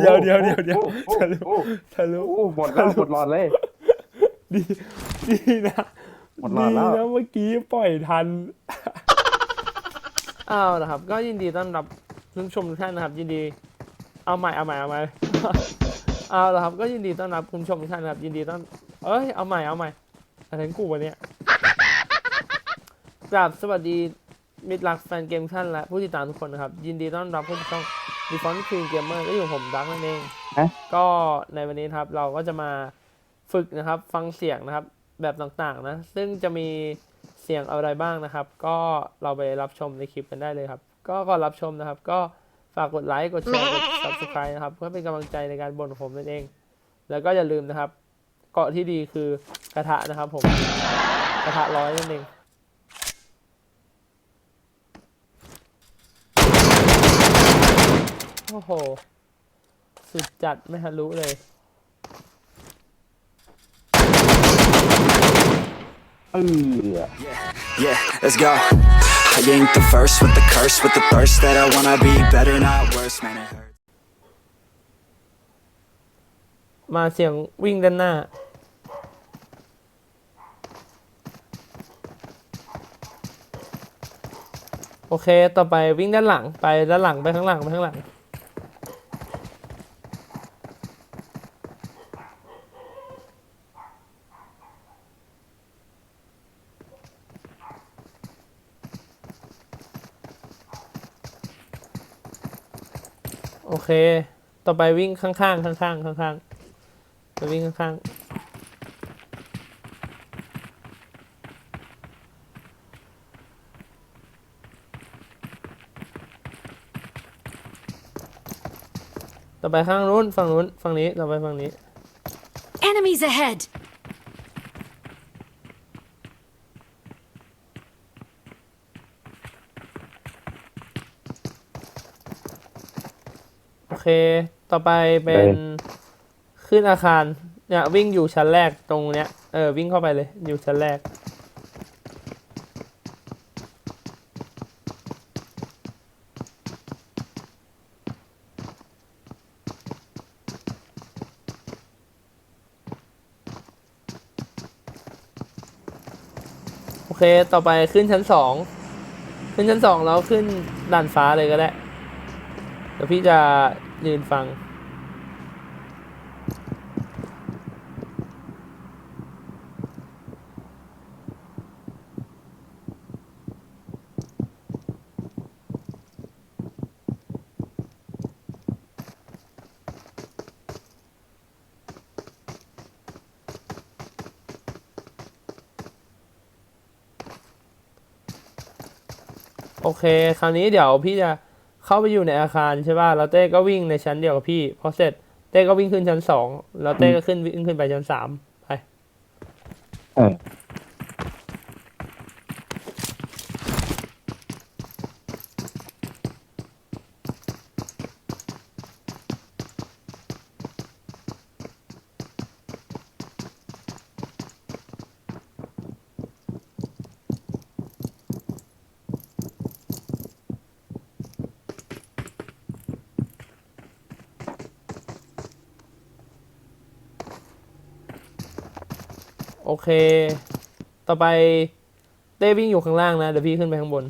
เดี๋ยวเดี๋ยวเดี๋ยวเดี๋ยวทะลุทะลุหมดแล้วหมดหลอดเลย ดีดีนะหมดหลอดแล้วดีนะเมื่อกี้ปล่อยทันเอาวนะครับ ก็ยินดีต้อนรับท่านชมทุกท่านนะครับ ยินดี เอาใหม่เอาใหม่เอาใหม่เอาละครับ ก็ยินดีต้อนรับคุณชมทุกท่านนะครับ ยินดีต้อนเอ้ยเอาใหม่เอาใหม่อะไรของกูวะเนี่ยกราบสวัสดี มิตรรักแฟนเกมทุกท่านและผู้ติดตามทุกคนนะครับ ยินดีต้อนรับเข้าสู่ช่อง d e f o n t Queen Gamer ก็อยู่กับผมดักนั่นเองฮะ ก็ในวันนี้นะครับเราก็จะมาฝึกนะครับ ฟังเสียงนะครับแบบต่างๆนะ ซึ่งจะมีเสียงอะไรบ้างนะครับ ก็เราไปรับชมในคลิปกันได้เลยครับ ก็ก่อนรับชมนะครับ ก็ฝากกดไลค์กดแชร์กด subscribe นะครับ เพื่อเป็นกำลังใจในการบ่นของผมนั่นเอง แล้วก็อย่าลืมนะครับ เกาะที่ดีคือกระทะนะครับ ผมกระทะร้อยนั่นเอง โอ้โห สุดจัดไม่ทะลุเลย เออ Yeah, let's go. I ain't the first with the curse, with the thirst that I wanna be better, not worse, man. It hurts. มาเสียงวิ่งด้านหน้า โอเค ต่อไปวิ่งด้านหลัง ไปด้านหลังไปข้างหลัง ไปข้างหลัง โอเค ต่อไปวิ่งข้างๆ ข้างๆ ข้างๆไปวิ่งข้างๆ ต่อไปข้างนู้น ฝั่งนู้น ฝั่งนี้ ต่อไปฝั่งนี้ Enemies ahead! เค ต่อไปเป็นขึ้นอาคารเนี่ยวิ่งอยู่ชั้นแรกตรงเนี้ยเออวิ่งเข้าไปเลยอยู่ชั้นแรก โอเคต่อไปขึ้นชั้นสองขึ้นชั้นสองแล้วขึ้นด่านฟ้าเลยก็ได้เดี๋ยวพี่จะ ยืนฟัง โอเค คราวนี้เดี๋ยวพี่จะ เข้าไปอยู่ในอาคารใช่ป่ะแล้วเต้ก็วิ่งในชั้นเดียวกับพี่พอเสร็จเต้ก็วิ่งขึ้นชั้นสองแล้วเต้ก็ขึ้นวิ่งขึ้นไปชั้นสามไป โอเค ต่อไปเต้วิ่งอยู่ข้างล่างนะ เดี๋ยวพี่ขึ้นไปข้างบน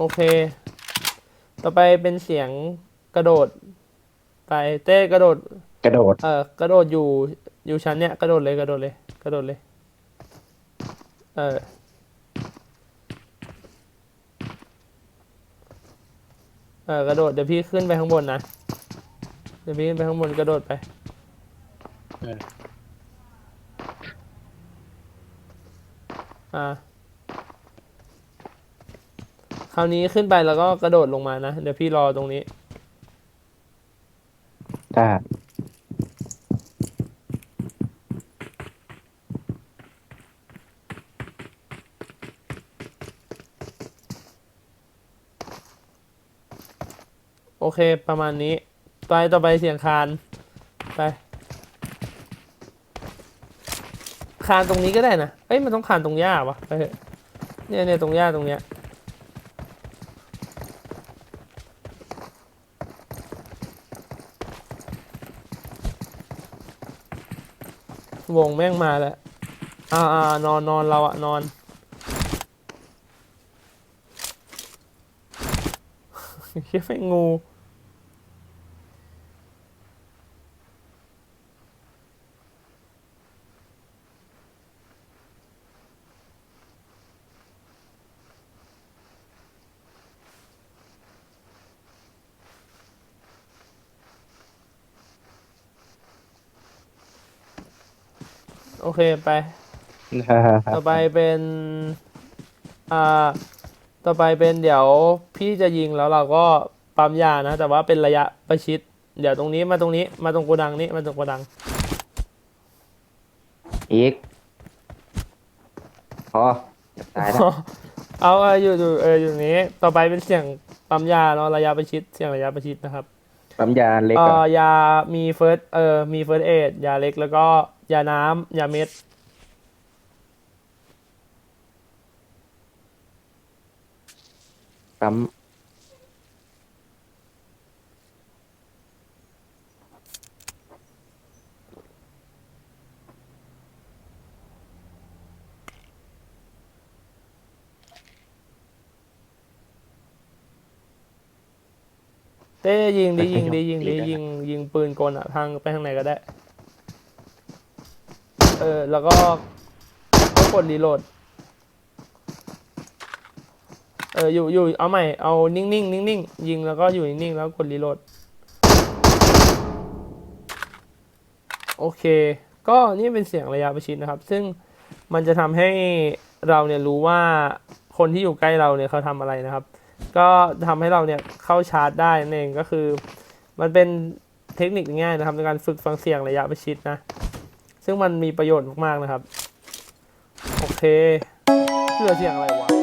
โอเค ต่อไปเป็นเสียงกระโดด ไปเต้กระโดด กระโดด เออกระโดดอยู่อยู่ชั้นเนี้ยกระโดดเลยกระโดดเลย กระโดดเลย เออเออกระโดดเดี๋ยวพี่ขึ้นไปข้างบนนะเดี๋ยวพี่ขึ้นไปข้างบนกระโดดไปเอออ่า คราวนี้ขึ้นไปแล้วก็กระโดดลงมานะ เดี๋ยวพี่รอตรงนี้ ได้โอเคประมาณนี้ ไปต่อไปเสียงคาน ไป คานตรงนี้ก็ได้นะ เอ้ยมันต้องคานตรงหญ้าวะไปเเนี่ยเนี่ยตรงหญ้าตรงเนี้ย วงแม่งมาแล้ว อ่าอ่านอนนอนเราอะนอน เฮียแม่งงู อเคไป ต่อไปเป็น อ่า ต่อไปเป็นเดี๋ยวพี่จะยิงแล้วเราก็ปั๊มยานะ แต่ว่าเป็นระยะประชิด เดี๋ยวตรงนี้มาตรงนี้มาตรงโกดังนี้มาตรงโกดัง อีกพอจะตายแล้วเอาเอาอยู่อยู่เอออยู่ตรงนี้ ต่อไปเป็นเสียงปั๊มยาเนาะระยะประชิดเสียงระยะประชิดนะครับ ปั๊มยาเล็กเอ่ก่ออนยามีเฟิร์สเออมีเฟิร์สเอดยาเล็กแล้วก็ ยาน้ำยาเม็ด ปั๊มเต้ยิงดิยิงดิยิงดิยิงยิงปืนกลอะทางไปทางไหนก็ได้ เออ แล้วก็ก็กดรีโหลด เออ อยู่อยู่เอาใหม่ เอานิ่งๆนิ่งๆยิงแล้วก็อยู่นิ่งๆแล้วกดรีโหลด โอเค ก็นี่เป็นเสียงระยะประชิดนะครับ ซึ่งมันจะทำให้เราเนี่ยรู้ว่าคนที่อยู่ใกล้เราเนี่ยเขาทำอะไรนะครับ ก็ทำให้เราเนี่ยเข้าชาร์จได้นั่นเองก็คือ มันเป็นเทคนิคง่ายนะครับในการฝึกฟังเสียงระยะประชิดนะ ซึ่งมันมีประโยชน์มากๆนะครับ โอเคเสือเสียงอะไรวะ